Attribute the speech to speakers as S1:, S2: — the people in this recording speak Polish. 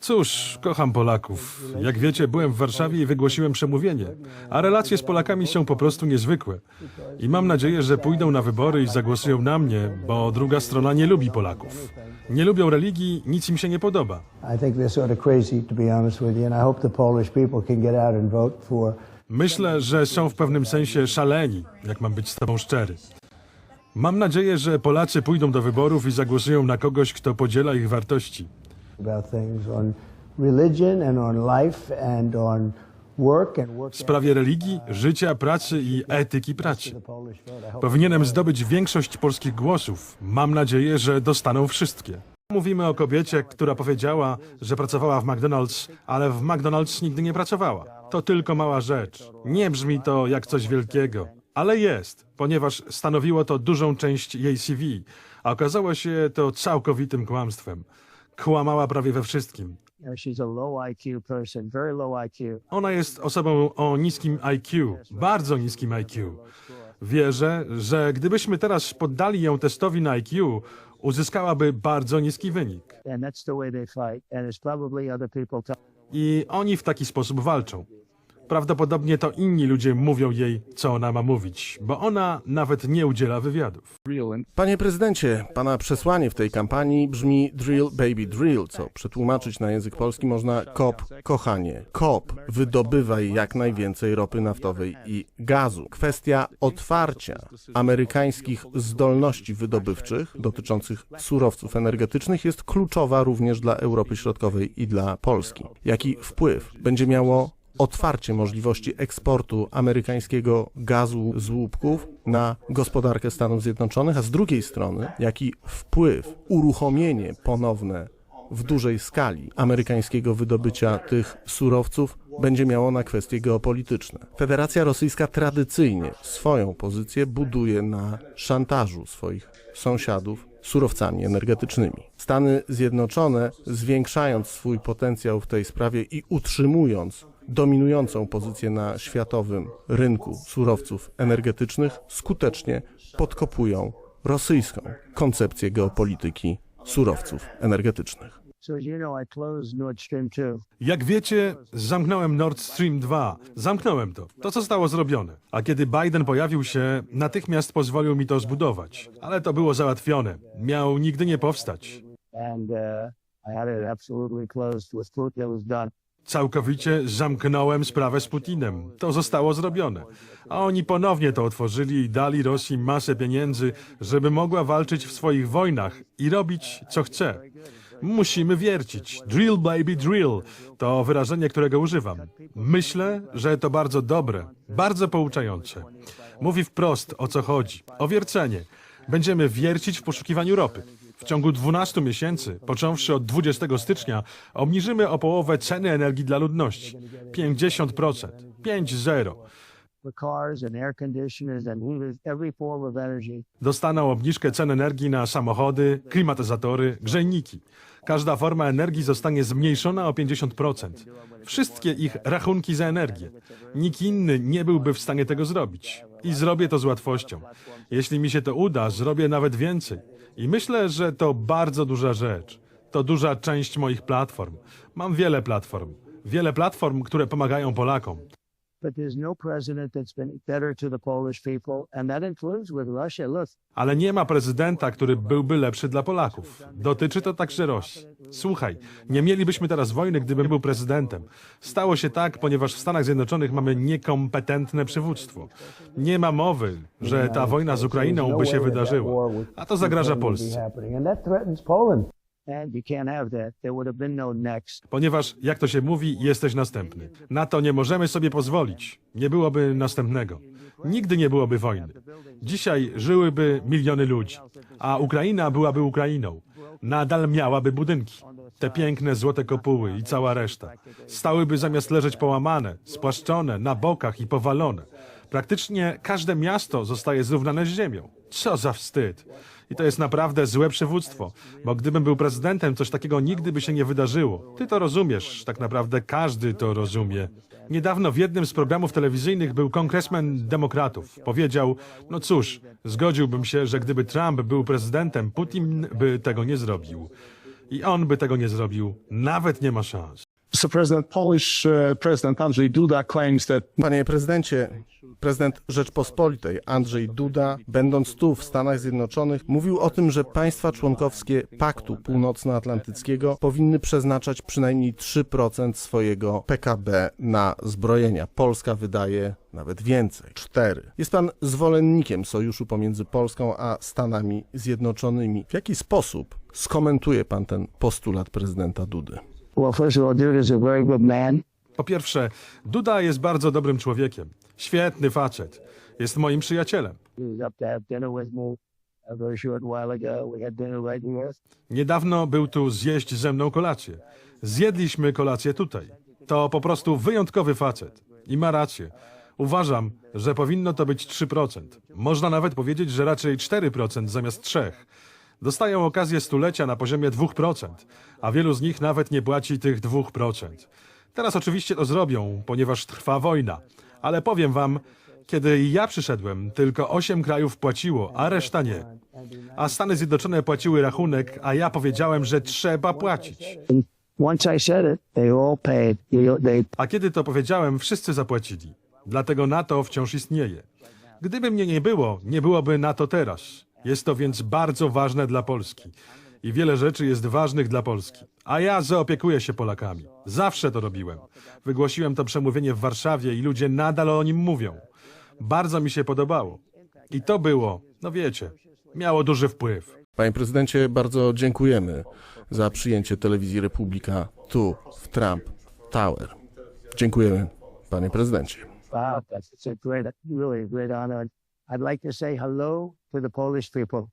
S1: Cóż, kocham Polaków. Jak wiecie, byłem w Warszawie i wygłosiłem przemówienie, a relacje z Polakami są po prostu niezwykłe. I mam nadzieję, że pójdą na wybory i zagłosują na mnie, bo druga strona nie lubi Polaków. Nie lubią religii, nic im się nie podoba. Myślę, że są w pewnym sensie szaleni, jak mam być z tobą szczery. Mam nadzieję, że Polacy pójdą do wyborów i zagłosują na kogoś, kto podziela ich wartości. W sprawie religii, życia, pracy i etyki pracy. Powinienem zdobyć większość polskich głosów. Mam nadzieję, że dostaną wszystkie. Mówimy o kobiecie, która powiedziała, że pracowała w McDonald's, ale w McDonald's nigdy nie pracowała. To tylko mała rzecz. Nie brzmi to jak coś wielkiego, ale jest, ponieważ stanowiło to dużą część jej CV, a okazało się to całkowitym kłamstwem. Kłamała prawie we wszystkim.
S2: you know, she's a low IQ person, very low IQ.
S1: Ona jest osobą o niskim IQ, bardzo niskim IQ. Wierzę, że gdybyśmy teraz poddali ją testowi na IQ, uzyskałaby bardzo niski wynik.
S2: And that's the way they fight. And it's probably other people tell
S1: I oni w taki sposób walczą. Prawdopodobnie to inni ludzie mówią jej, co ona ma mówić, bo ona nawet nie udziela wywiadów.
S3: Panie prezydencie, pana przesłanie w tej kampanii brzmi drill baby drill, co przetłumaczyć na język polski można kop kochanie. Kop wydobywaj jak najwięcej ropy naftowej i gazu. Kwestia otwarcia amerykańskich zdolności wydobywczych dotyczących surowców energetycznych jest kluczowa również dla Europy Środkowej i dla Polski. Jaki wpływ będzie miało otwarcie możliwości eksportu amerykańskiego gazu z łupków na gospodarkę Stanów Zjednoczonych, a z drugiej strony, jaki wpływ uruchomienie ponowne w dużej skali amerykańskiego wydobycia tych surowców będzie miało na kwestie geopolityczne. Federacja Rosyjska tradycyjnie swoją pozycję buduje na szantażu swoich sąsiadów surowcami energetycznymi. Stany Zjednoczone, zwiększając swój potencjał w tej sprawie i utrzymując dominującą pozycję na światowym rynku surowców energetycznych, skutecznie podkopują rosyjską koncepcję geopolityki surowców energetycznych.
S2: So as you know, I closed Nord Stream 2.
S1: Jak wiecie, zamknąłem Nord Stream 2. Zamknąłem to. To zostało zrobione. A kiedy Biden pojawił się, natychmiast pozwolił mi to zbudować. Ale to było załatwione. Miał nigdy nie powstać.
S2: And uh, I had it absolutely closed with Putin. It was done.
S1: Całkowicie zamknąłem sprawę z Putinem. To zostało zrobione. A oni ponownie to otworzyli i dali Rosji masę pieniędzy, żeby mogła walczyć w swoich wojnach i robić co chce. Musimy wiercić. Drill baby drill to wyrażenie, którego używam. Myślę, że to bardzo dobre, bardzo pouczające. Mówi wprost o co chodzi. O wiercenie. Będziemy wiercić w poszukiwaniu ropy. W ciągu 12 miesięcy, począwszy od 20 stycznia, obniżymy o połowę ceny energii dla ludności. 50%. 5-0.
S2: For cars and air conditioners and heaters, every form of energy.
S1: Dostaną obniżkę cen energii na samochody, klimatyzatory, grzejniki. Każda forma energii zostanie zmniejszona o 50%. Wszystkie ich rachunki za energię. Nikt inny nie byłby w stanie tego zrobić. I zrobię to z łatwością. Jeśli mi się to uda, zrobię nawet więcej. I myślę, że to bardzo duża rzecz. To duża część moich platform. Mam wiele platform. Wiele platform, które pomagają Polakom.
S2: But there's no president that's been better to the Polish people, and that includes with Russia. Look,
S1: Ale nie ma prezydenta, który byłby lepszy dla Polaków. Dotyczy to także Rosji. Słuchaj, nie mielibyśmy teraz wojny, gdybym był prezydentem. Stało się tak, ponieważ w Stanach Zjednoczonych mamy niekompetentne przywództwo. Nie ma mowy, że ta wojna z Ukrainą by się wydarzyła. A to zagraża Polsce. Ponieważ, jak to się mówi, jesteś następny. Na to nie możemy sobie pozwolić. Nie byłoby następnego. Nigdy nie byłoby wojny. Dzisiaj żyłyby miliony ludzi, a Ukraina byłaby Ukrainą. Nadal miałaby budynki. Te piękne złote kopuły i cała reszta. Stałyby zamiast leżeć połamane, spłaszczone, na bokach i powalone. Praktycznie każde miasto zostaje zrównane z ziemią. Co za wstyd. I to jest naprawdę złe przywództwo, bo gdybym był prezydentem, coś takiego nigdy by się nie wydarzyło. Ty to rozumiesz, tak naprawdę każdy to rozumie. Niedawno w jednym z programów telewizyjnych był kongresmen demokratów. Powiedział, no cóż, zgodziłbym się, że gdyby Trump był prezydentem, Putin by tego nie zrobił. I on by tego nie zrobił. Nawet nie ma szans.
S4: So President Polish uh, President Andrzej Duda claims that
S3: Panie prezydencie, prezydent Rzeczpospolitej Andrzej Duda, będąc tu w Stanach Zjednoczonych, mówił o tym, że państwa członkowskie Paktu Północnoatlantyckiego powinny przeznaczać przynajmniej 3% swojego PKB na zbrojenia. Polska wydaje nawet więcej 4. Jest pan zwolennikiem sojuszu pomiędzy Polską a Stanami Zjednoczonymi. W jaki sposób skomentuje pan ten postulat prezydenta Dudy?
S2: Well, first of all, Dude is a very good man.
S1: Po pierwsze, Duda jest bardzo dobrym człowiekiem. Świetny facet. Jest moim przyjacielem.
S2: He was up to have dinner with me a very short while ago. We had dinner right here.
S1: Niedawno był tu zjeść ze mną kolację. Zjedliśmy kolację tutaj. To po prostu wyjątkowy facet. I ma rację. Uważam, że powinno to być 3%. Można nawet powiedzieć, że raczej 4% zamiast 3%. Dostają okazję stulecia na poziomie 2%, a wielu z nich nawet nie płaci tych 2%. Teraz oczywiście to zrobią, ponieważ trwa wojna. Ale powiem wam, kiedy ja przyszedłem, tylko 8 krajów płaciło, a reszta nie. A Stany Zjednoczone płaciły rachunek, a ja powiedziałem, że trzeba płacić. A kiedy to powiedziałem, wszyscy zapłacili. Dlatego NATO wciąż istnieje. Gdyby mnie nie było, nie byłoby NATO teraz. Jest to więc bardzo ważne dla Polski. I wiele rzeczy jest ważnych dla Polski. A ja zaopiekuję się Polakami. Zawsze to robiłem. Wygłosiłem to przemówienie w Warszawie i ludzie nadal o nim mówią. Bardzo mi się podobało. I to było, no wiecie, miało duży wpływ.
S3: Panie prezydencie, bardzo dziękujemy za przyjęcie telewizji Republika tu w Trump Tower. Dziękujemy, panie prezydencie.
S2: wow, that's a great, really great honor. I'd like to say hello to the Polish people.